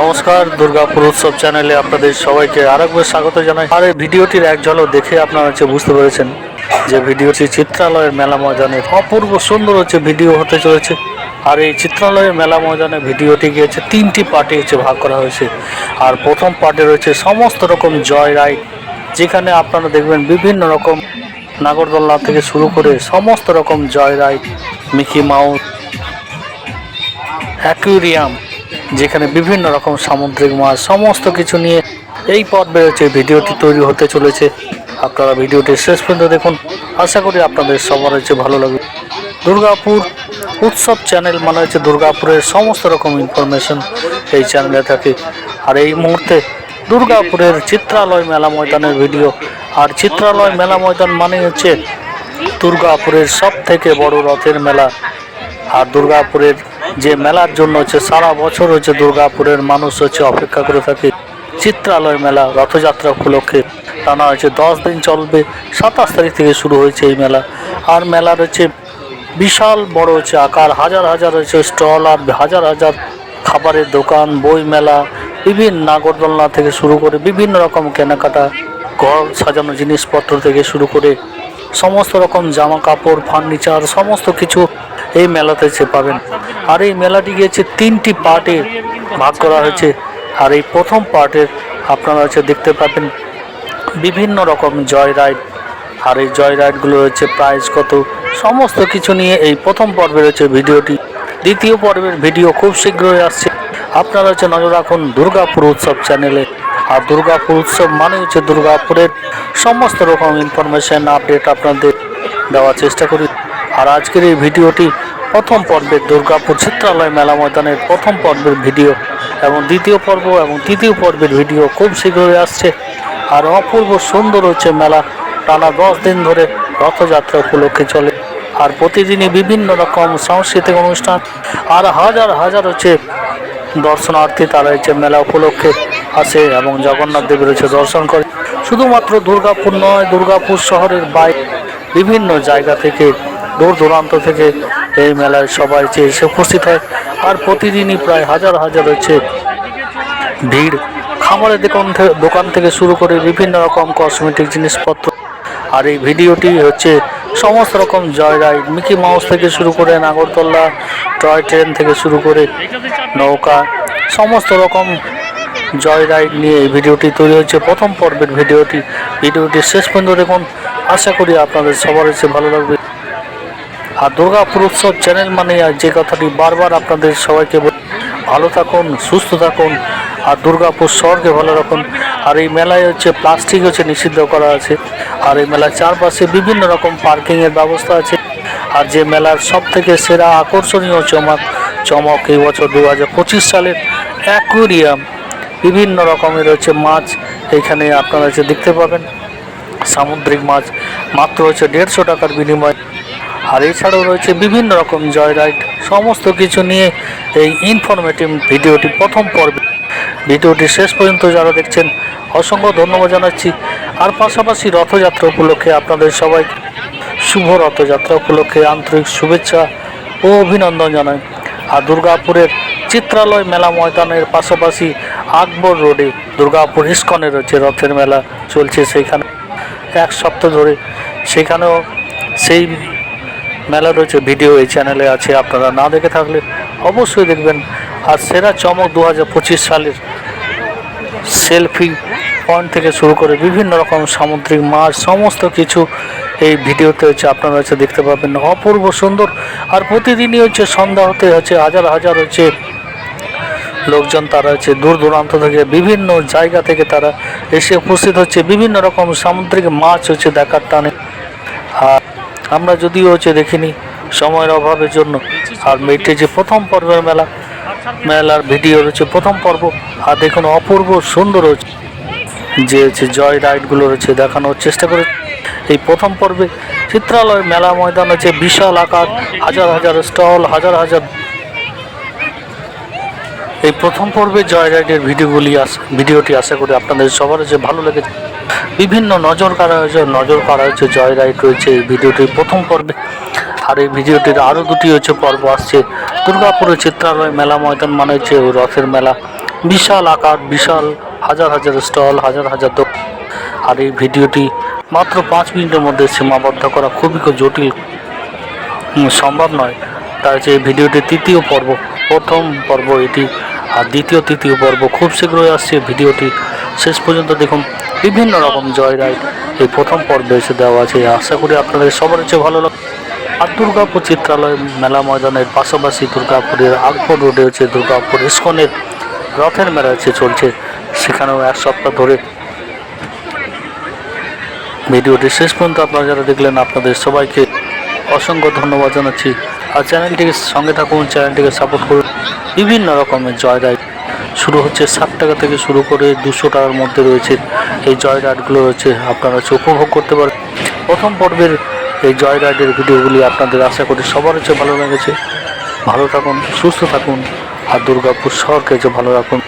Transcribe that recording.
নমস্কার, দুর্গাপুর উৎসব চ্যানেলে আপনাদের সবাইকে আরেকবার স্বাগত জানাই। আর এই ভিডিওটির এক ঝলক দেখে আপনারা হচ্ছে বুঝতে পেরেছেন যে ভিডিওটি চিত্রালয়ের মেলা ময়দানের অপূর্ব সুন্দর হচ্ছে ভিডিও হতে চলেছে। আর এই চিত্রালয়ের মেলা ময়দানে ভিডিওটি গিয়েছে তিনটি পার্টি হচ্ছে ভাগ করা হয়েছে। আর প্রথম পার্টে রয়েছে সমস্ত রকম জয় রাইড যেখানে আপনারা দেখবেন বিভিন্ন রকম নাগরদোলনা থেকে শুরু করে সমস্ত রকম joy ride Mickey Mouse, aquarium যেখানে বিভিন্ন রকম সামুদ্রিক মাছ, সমস্ত কিছু নিয়ে এই পর্বে হচ্ছে ভিডিওটি তৈরি হতে চলেছে, আপনারা ভিডিওটি শেষ পর্যন্ত দেখুন। আশা করি আপনাদের সবার হচ্ছে ভালো লাগবে। দুর্গাপুর উৎসব চ্যানেল মানে হচ্ছে দুর্গাপুরের সমস্ত রকম ইনফরমেশন এই চ্যানেলে থাকে। আর এই মুহূর্তে দুর্গাপুরের চিত্রালয় মেলা ময়দানের ভিডিও আর চিত্রালয় মেলা ময়দান মানে হচ্ছে দুর্গাপুরের সব থেকে বড় রথের মেলা। আর দুর্গাপুরের যে মেলার জন্য হচ্ছে, সারা বছর হচ্ছে দুর্গাপুরের মানুষ হচ্ছে অপেক্ষা করে থাকে। চিত্রালয় মেলা, রথযাত্রা উপলক্ষে টানা হয়েছে, দশ দিন চলবে। সাতাশ তারিখ থেকে শুরু হয়েছে এই মেলা। আর মেলার হচ্ছে বিশাল বড় হচ্ছে আকার, হাজার হাজার হচ্ছে স্টল আর হাজার হাজার খাবারের দোকান, বই মেলা, বিভিন্ন নাগরদোলনা থেকে শুরু করে বিভিন্ন রকম কেনাকাটা, ঘর সাজানো জিনিসপত্র থেকে শুরু করে সমস্ত রকম জামা কাপড় ফার্নিচার সমস্ত কিছু এই মেলাতে সে পাবেন। আর এই মেলাটি গিয়েছে তিনটি পার্টে ভাগ করা হয়েছে। আর এই প্রথম পার্টের আপনারা হচ্ছে দেখতে পাবেন বিভিন্ন রকম জয় রাইড আর এই জয় রাইডগুলো হচ্ছে প্রাইস কত? সমস্ত কিছু নিয়ে এই প্রথম পর্বের হচ্ছে ভিডিওটি। দ্বিতীয় পর্বের ভিডিও খুব শীঘ্রই আসছে। আপনারা হচ্ছে নজর রাখুন দুর্গাপুর উৎসব চ্যানেলে আর দুর্গাপুর উৎসব মানে হচ্ছে দুর্গাপুরের সমস্ত রকম ইনফরমেশন আপডেট আপনাদের দেওয়ার চেষ্টা করি। আর আজকের এই ভিডিওটি প্রথম পর্বের দুর্গাপুর চিত্রালয় মেলা ময়দানের প্রথম পর্বের ভিডিও এবং দ্বিতীয় পর্ব এবং তৃতীয় পর্বের ভিডিও খুব শীঘ্রই আসছে। আর অপূর্ব সুন্দর হচ্ছে মেলা। টানা দশ দিন ধরে রথযাত্রা উপলক্ষে চলে। আর প্রতিদিনই বিভিন্ন রকম সাংস্কৃতিক অনুষ্ঠান আর হাজার হাজার হচ্ছে দর্শনার্থী তারা হচ্ছে মেলা উপলক্ষে আসে এবং জগন্নাথ দেবের হচ্ছে দর্শন করে। শুধুমাত্র দুর্গাপুর নয়, দুর্গাপুর শহরের বাইরে বিভিন্ন জায়গা থেকে, দূর দূরান্ত থেকে এই মেলায় সবাই যে এসে উপস্থিত হয়। আর প্রতিদিনই প্রায় হাজার হাজার হচ্ছে ভিড়। খাবারের দোকান থেকে দোকান থেকে শুরু করে বিভিন্ন রকম কসমেটিক জিনিসপত্র। আর এই ভিডিওটি হচ্ছে সমস্ত রকম জয় রাইড মিকি মাউস থেকে শুরু করে নাগরদোল্লা, টয় ট্রেন থেকে শুরু করে নৌকা, সমস্ত রকম জয় রাইড নিয়ে এই ভিডিওটি তৈরি হচ্ছে প্রথম পর্বের ভিডিওটি ভিডিওটি শেষ পর্যন্ত দেখুন। আশা করি আপনাদের সবার হচ্ছে ভালো লাগবে। আর দুর্গাপুর উৎসব চ্যানেল মানে যে কথাটি বারবার আপনাদের সবাইকে ভালো থাকুন, সুস্থ থাকুন, আর দুর্গাপুর শহরকে ভালো রাখুন। আর এই মেলায় হচ্ছে প্লাস্টিক হচ্ছে নিষিদ্ধ করা আছে। আর এই মেলার চারপাশে বিভিন্ন রকম পার্কিংয়ের ব্যবস্থা আছে। আর যে মেলার সব থেকে সেরা আকর্ষণীয় চমক চমক এই বছর দু হাজার পঁচিশ সালের অ্যাকুরিয়াম। বিভিন্ন রকমের হচ্ছে মাছ এখানে আপনারা হচ্ছে দেখতে পাবেন। সামুদ্রিক মাছ মাত্র হচ্ছে দেড়শো টাকার বিনিময়। আর এছাড়াও রয়েছে বিভিন্ন রকম জয় রাইড সমস্ত কিছু নিয়ে এই ইনফরমেটিভ ভিডিওটি প্রথম পর্বে। ভিডিওটি শেষ পর্যন্ত যারা দেখছেন, অসংখ্য ধন্যবাদ জানাচ্ছি। আর পাশাপাশি রথযাত্রা উপলক্ষে আপনাদের সবাই শুভ রথযাত্রা উপলক্ষে আন্তরিক শুভেচ্ছা ও অভিনন্দন জানাই। আর দুর্গাপুরের চিত্রালয় মেলা ময়দানের পাশাপাশি আকবর রোডে দুর্গাপুর ইস্কনের হচ্ছে রথের মেলা চলছে সেইখানে এক সপ্তাহ ধরে সেখানেও সেই মেলা রয়েছে, ভিডিও এই চ্যানেলে আছে, আপনারা না দেখে থাকলে অবশ্যই দেখবেন। আর সেরা চমক দু হাজার পঁচিশ সালের সেলফি পয়েন্ট থেকে শুরু করে বিভিন্ন রকম সামুদ্রিক মাছ, সমস্ত কিছু এই ভিডিওতে হচ্ছে আপনারা হচ্ছে দেখতে পাবেন। অপূর্ব সুন্দর। আর প্রতিদিনই হচ্ছে সন্ধ্যা হতে হচ্ছে, হাজার হাজার হচ্ছে লোকজন তারা হচ্ছে দূর দূরান্ত থেকে বিভিন্ন জায়গা থেকে তারা এসে উপস্থিত হচ্ছে, বিভিন্ন রকম সামুদ্রিক মাছ হচ্ছে দেখার টানে। আর আমরা যদিও হচ্ছে দেখিনি সময়ের অভাবের জন্য। আর মেয়েটি যে প্রথম পর্বের মেলা, মেলার ভিডিও রয়েছে প্রথম পর্ব। আর দেখুন, অপূর্ব সুন্দর হচ্ছে যে হচ্ছে জয় রাইডগুলো রয়েছে দেখানোর চেষ্টা করে। এই প্রথম পর্বে চিত্রালয় মেলা ময়দান হচ্ছে বিশাল আকার, হাজার হাজার স্টল, হাজার হাজার এই প্রথম পর্বে জয় রাইডের ভিডিওগুলি ভিডিওটি আশা করি আপনাদের সবার যে ভালো লেগেছে। বিভিন্ন নজর কাড়া হয়েছে, নজর কাড়া হয়েছে জয় রাইড রয়েছে এই ভিডিওটির প্রথম পর্বে। আর এই ভিডিওটির আরও দুটি হচ্ছে পর্ব আসছে। দুর্গাপুরের চিত্রালয় মেলা ময়দান মানে হচ্ছে রথের মেলা। বিশাল আকার, বিশাল হাজার হাজার স্টল, হাজার হাজার দোকান। আর এই ভিডিওটি মাত্র পাঁচ মিনিটের মধ্যে সীমাবদ্ধ করা খুবই জটিল। সম্ভব নয়। তাই যে এই ভিডিওটি তৃতীয় পর্ব। প্রথম পর্ব এটি আর দ্বিতীয়, তৃতীয় পর্ব খুব শীঘ্রই আসছে ভিডিওটি। শেষ পর্যন্ত দেখুন, বিভিন্ন রকম জয় রাইড এই প্রথম পর্বে এসে দেওয়া আছে। আশা করি আপনাদের সবার হচ্ছে ভালো লাগবে আর দুর্গাপুর চিত্রালয় মেলা ময়দানের পাশাপাশি দুর্গাপুরের আকবর রোডে হচ্ছে দুর্গাপুর ইস্কনের রথের মেলা হচ্ছে চলছে। সেখানেও এক সপ্তাহ ধরে। ভিডিওটি শেষ পর্যন্ত আপনারা যারা দেখলেন, আপনাদের সবাইকে অসংখ্য ধন্যবাদ জানাচ্ছি। আর চ্যানেলটিকে সঙ্গে থাকুন, চ্যানেলটিকে সাপোর্ট করুন। বিভিন্ন রকমের জয় রাইড শুরু হচ্ছে। ষাট টাকা থেকে শুরু করে দুশো টাকার মধ্যে রয়েছে এই জয় রাইডগুলো রয়েছে। আপনারা হচ্ছে উপভোগ করতে পারেন। প্রথম পর্বের এই জয় রাইডের ভিডিওগুলি আপনাদের আশা করি সবার হচ্ছে ভালো লেগেছে। ভালো থাকুন, সুস্থ থাকুন। আর দুর্গাপুর শহরকে হচ্ছে ভালো রাখুন।